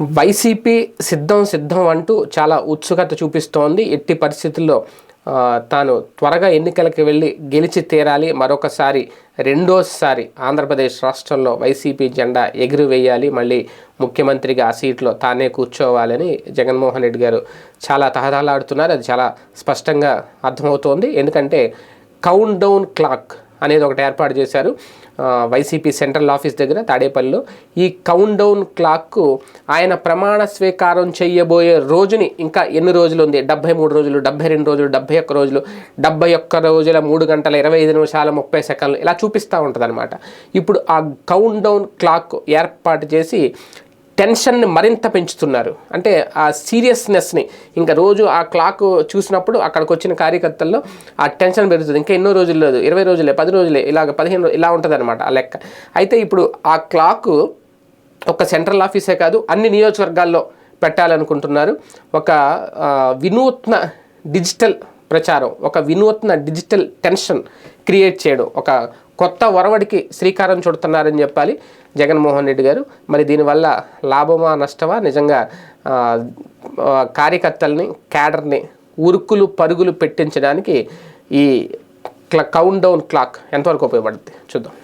YCP సిద్ధం సిద్ధం అంటూ చాలా ఉత్సుకత చూపిస్తోంది. ఎట్టి పరిస్థితుల్లో తాను త్వరగా ఎన్నికలకు వెళ్ళి గెలిచి తీరాలి. మరొకసారి రెండోసారి ఆంధ్రప్రదేశ్ రాష్ట్రంలో వైసీపీ జెండా ఎగురువేయాలి మళ్ళీ ముఖ్యమంత్రిగా ఆ సీట్లో తానే కూర్చోవాలని జగన్మోహన్ రెడ్డి గారు చాలా తహదాలాడుతున్నారు అది చాలా స్పష్టంగా అర్థమవుతోంది. ఎందుకంటే కౌంట్ డౌన్ క్లాక్ అనేది ఒకటి ఏర్పాటు చేశారు. వైసీపీ సెంట్రల్ ఆఫీస్ దగ్గర తాడేపల్లిలో. ఈ కౌంట్ డౌన్ క్లాక్కు ఆయన ప్రమాణ స్వీకారం చేయబోయే రోజుని ఇంకా ఎన్ని రోజులు ఉంది? డెబ్బై మూడు రోజులు డెబ్బై రెండు రోజులు డెబ్బై ఒక్క రోజులు డెబ్బై ఒక్క రోజుల మూడు గంటల ఇరవై ఐదు నిమిషాల ముప్పై సెకండ్లు ఇలా చూపిస్తూ ఉంటుంది ఇప్పుడు ఆ కౌంట్ డౌన్ క్లాక్ ఏర్పాటు చేసి టెన్షన్ని మరింత పెంచుతున్నారు. అంటే ఆ సీరియస్నెస్ని ఇంకా రోజు ఆ క్లాక్ చూసినప్పుడు అక్కడికి వచ్చిన కార్యకర్తల్లో ఆ టెన్షన్ పెరుగుతుంది. ఇంకా ఎన్నో రోజులు లేదు. ఇరవై రోజులే పది రోజులే ఇలాగ పదిహేను ఇలా ఉంటుంది అనమాట ఆ లెక్క. అయితే ఇప్పుడు ఆ క్లాక్ ఒక సెంట్రల్ ఆఫీసే కాదు అన్ని నియోజకవర్గాల్లో పెట్టాలనుకుంటున్నారు. ఒక వినూత్న డిజిటల్ ప్రచారం ఒక వినూత్న డిజిటల్ టెన్షన్ క్రియేట్ చేయడం ఒక కొత్త ఒరవడికి శ్రీకారం చుడుతున్నారని చెప్పాలి జగన్మోహన్ రెడ్డి గారు. మరి దీనివల్ల లాభమా నష్టమా? నిజంగా కార్యకర్తల్ని క్యాడర్ని ఉరుకులు పరుగులు పెట్టించడానికి ఈ క్లా కౌంట్ డౌన్ క్లాక్ ఎంతవరకు ఉపయోగపడుతుంది చూద్దాం.